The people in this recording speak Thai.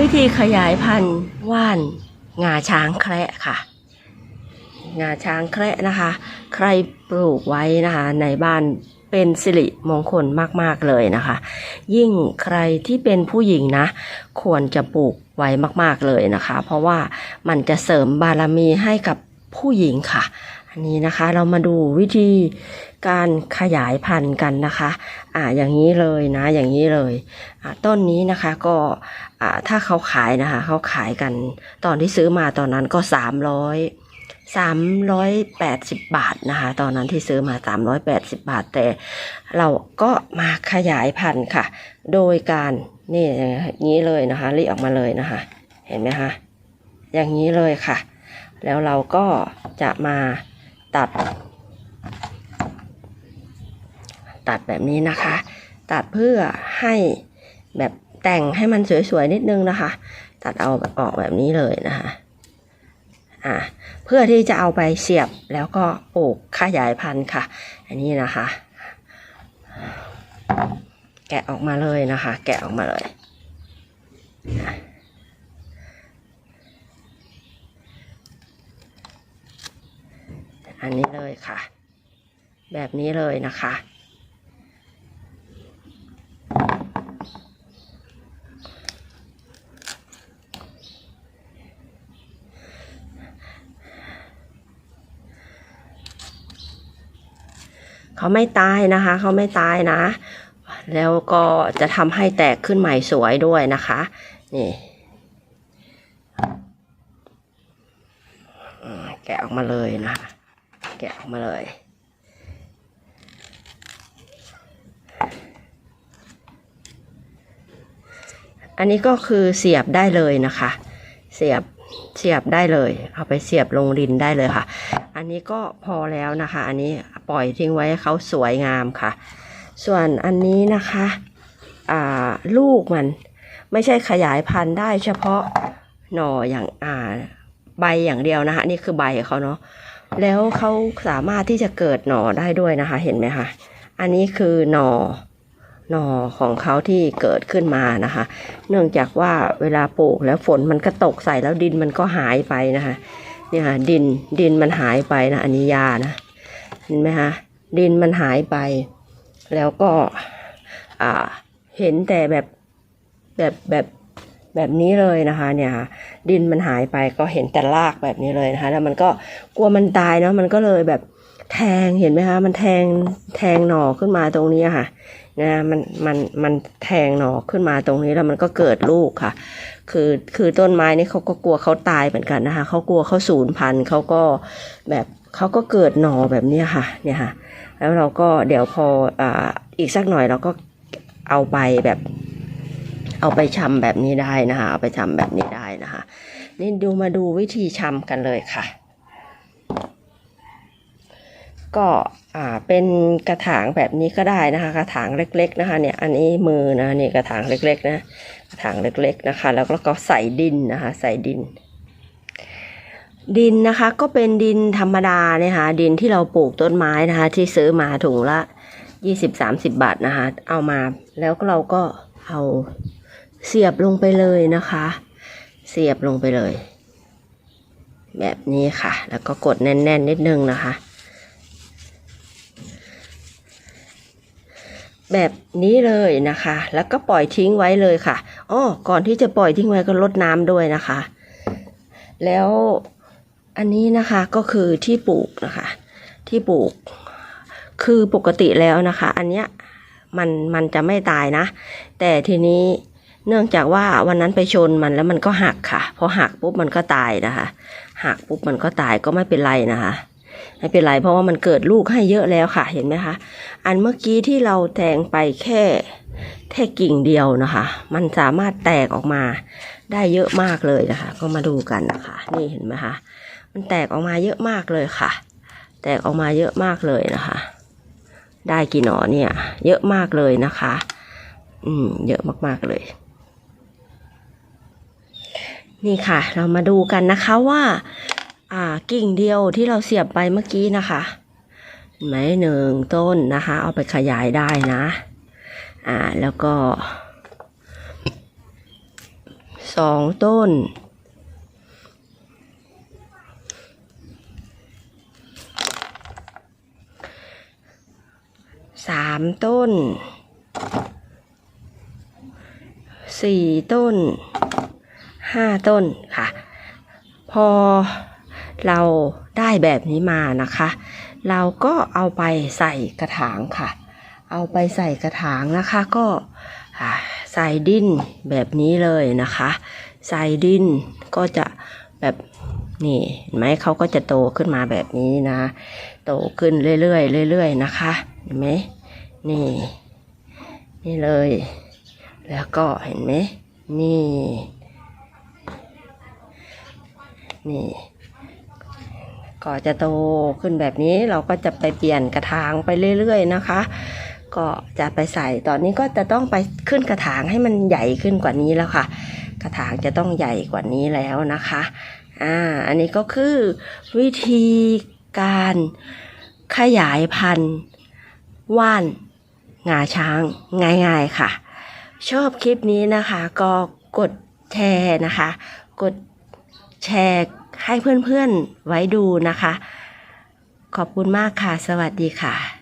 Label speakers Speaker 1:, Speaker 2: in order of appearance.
Speaker 1: วิธีขยายพันธุ์ว่านงาช้างแคระค่ะ งาช้างแคระนะคะ ใครปลูกไว้นะคะ ในบ้านเป็นสิริมงคลมากๆเลยนะคะ ยิ่งใครที่เป็นผู้หญิงนะ ควรจะปลูกไว้มากๆเลยนะคะ เพราะว่ามันจะเสริมบารมีให้กับผู้หญิงค่ะ อันนี้นะคะเรามาดูวิธี การขยายพันธุ์กันนะคะอ่าอย่างนี้เลยนะอย่างนี้เลยอ่าต้นนี้นะคะก็อ่าถ้าเขาขายนะคะเขาขายกันตอนที่ซื้อมาตอนนั้นก็สามร้อยสามร้อยแปดสิบบาทนะคะตอนนั้นที่ซื้อมาสามร้อยแปดสิบบาท แต่เราก็มาขยายพันธุ์ค่ะ โดยการนี่อย่างนี้เลยนะคะรีออกมาเลยนะคะ เห็นไหมคะอย่างนี้เลยค่ะ แล้วเราก็จะมาตัด ตัดแบบนี้นะคะ ตัดเพื่อให้แบบแต่งให้มันสวยๆนิดนึงนะคะ ตัดเอาออกแบบนี้เลยนะคะอ่าเพื่อที่จะเอาไปเสียบแล้วก็ปลูกขยายพันธุ์ค่ะ อันนี้นะคะ แกะออกมาเลยนะคะ แกะออกมาเลยอันนี้เลยค่ะ แบบนี้เลยนะคะ เขาไม่ตายนะคะ เขาไม่ตายนะ แล้วก็จะทำให้แตกขึ้นใหม่สวยด้วยนะคะ นี่แกะออกมาเลยนะคะแกะออกมาเลย อันนี้ก็คือเสียบได้เลยนะคะ เสียบ เสียบได้เลย เอาไปเสียบลงดินได้เลยค่ะ อันนี้ก็พอแล้วนะคะ อันนี้ปล่อยทิ้งไว้ให้เขาสวยงามค่ะ ส่วนอันนี้นะคะลูกมันไม่ใช่ขยายพันธุ์ได้เฉพาะหน่ออย่างอ่าใบอย่างเดียวนะคะนี่คือใบเขาเนาะแล้วเขาสามารถที่จะเกิดหน่อได้ด้วยนะคะ เห็นไหมคะอันนี้คือหน่อ หน่อของเขาที่เกิดขึ้นมานะคะ เนื่องจากว่าเวลาปลูกแล้วฝนมันก็ตกใส่แล้วดินมันก็หายไปนะคะ เนี่ยค่ะดินดินมันหายไปนะอันนี้ยานะเห็นไหมคะดินมันหายไป แล้วก็อ่าเห็นแต่แบบแบบแบบแบบนี้เลยนะคะเนี่ยค่ะดินมันหายไปก็เห็นแต่รากแบบนี้เลยนะคะแล้วมันก็กลัวมันตายเนาะมันก็เลยแบบแทงเห็นไหมคะมันแทงแทงหน่อขึ้นมาตรงนี้ค่ะ นะมันมันมันแทงหนอขึ้นมาตรงนี้แล้วมันก็เกิดลูกค่ะ คือคือต้นไม้นี่เขาก็กลัวเขาตายเหมือนกันนะคะเขากลัวเขาสูญพันธุ์เขาก็แบบเขาก็เกิดหนอแบบนี้ค่ะเนี่ยค่ะ แล้วเราก็เดี๋ยวพออ่าอีกสักหน่อยเราก็เอาไปแบบ เอาไปชำแบบนี้ได้นะคะ เอาไปชำแบบนี้ได้นะคะ นี่ดูมาดูวิธีชำกันเลยค่ะ ก็อ่าเป็นกระถางแบบนี้ก็ได้นะคะ กระถางเล็ก ๆนะคะเนี่ยอันนี้มือนะนี่กระถางเล็กๆนะกระถางเล็กๆนะคะ แล้วก็ใส่ดินนะคะ ใส่ดิน ดินนะคะก็เป็นดินธรรมดาเนี่ยค่ะดินที่เราปลูกต้นไม้นะคะ ที่ซื้อมาถุงละยี่สิบสามสิบบาทนะคะ เอามาแล้วเราก็เอาเสียบลงไปเลยนะคะ เสียบลงไปเลย แบบนี้ค่ะ แล้วก็กดแน่นๆนิดนึงนะคะ แบบนี้เลยนะคะ แล้วก็ปล่อยทิ้งไว้เลยค่ะอ้อก่อนที่จะปล่อยทิ้งไว้ก็ลดน้ำด้วยนะคะ แล้วอันนี้นะคะก็คือที่ปลูกนะคะ ที่ปลูก คือปกติแล้วนะคะ อันเนี้ยมันมันจะไม่ตายนะ แต่ทีนี้เนื่องจากว่าวันนั้นไปชนมันแล้วมันก็หักค่ะ พอหักปุ๊บมันก็ตายนะคะ หักปุ๊บมันก็ตายก็ไม่เป็นไรนะคะ ไม่เป็นไรเพราะว่ามันเกิดลูกให้เยอะแล้วค่ะเห็นไหมคะ อันเมื่อกี้ที่เราแทงไปแค่แค่กิ่งเดียวนะคะ มันสามารถแตกออกมาได้เยอะมากเลยนะคะ ก็มาดูกันนะคะ นี่เห็นไหมคะ มันแตกออกมาเยอะมากเลยค่ะ แตกออกมาเยอะมากเลยนะคะ ได้กี่หนอเนี่ย เยอะมากเลยนะคะ อืม เยอะมากๆเลยนี่ค่ะ เรามาดูกันนะคะว่า อ่ากิ่งเดียวที่เราเสียบไปเมื่อกี้นะคะไหมหนึ่งต้นนะคะ เอาไปขยายได้นะ อ่าแล้วก็สองต้นสามต้นสี่ต้นห้าต้นค่ะ พอ เราได้แบบนี้มานะคะ เราก็เอาไปใส่กระถางค่ะ เอาไปใส่กระถางนะคะก็ใส่ดินแบบนี้เลยนะคะ ใส่ดินก็จะแบบนี่เห็นไหมเขาก็จะโตขึ้นมาแบบนี้นะ โตขึ้นเรื่อยๆเรื่อยๆนะคะ เห็นไหมนี่ นี่เลย แล้วก็เห็นไหมนี่ นี่ ก็จะโตขึ้นแบบนี้เราก็จะไปเปลี่ยนกระถางไปเรื่อยๆนะคะ ก็จะไปใส่ตอนนี้ก็จะต้องไปขึ้นกระถางให้มันใหญ่ขึ้นกว่านี้แล้วค่ะ กระถางจะต้องใหญ่กว่านี้แล้วนะคะอ่าอันนี้ก็คือวิธีการขยายพันธุ์ว่านงาช้างง่ายๆค่ะ ชอบคลิปนี้นะคะ ก็กดแชร์นะคะ กดแชร์ ให้เพื่อนๆไว้ดูนะคะ ขอบคุณมากค่ะ สวัสดีค่ะ